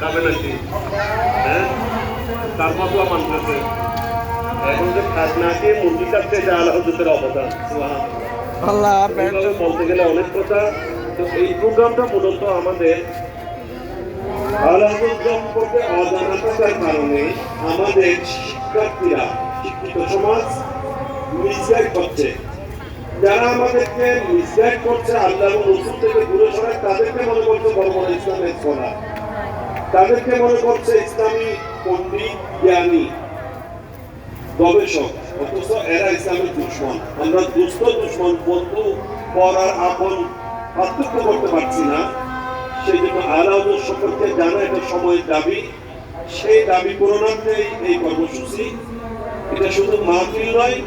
যাবে নাকি হ্যাঁ? তার মতো মানতেছে এখন যে খাজনা মুরগি কাটতে এটা আল্লাহ অবদান বলতে গেলে অনেক কথা। তো এই প্রোগ্রামটা মূলত আমাদের আমাদের শিক্ষার্থীরা শিক্ষিত সমাজ মিসগাইড করছে। যারা আমাদেরকে মিসগাইড করছে আল্লাহ রসুল থেকে দূরে সরায় তাদেরকে মনে করছে বড় ইসলামের তাদেরকে মনে করছে ইসলামী পণ্ডিত জ্ঞানী, গবেষক, অথচ এরা ইসলামের দুশ্মন। আমরা দুস্থ দুশ্মন বন্ধু পর আর আপন পার্থক্য করতে পারছি না। সেই জন্য আলাউদ সম্পর্কে জানা একটা সময়ের দাবি, সেই দাবি পূরণার্থেই এই কর্মসূচি। এটা শুধু মাহফিল নয়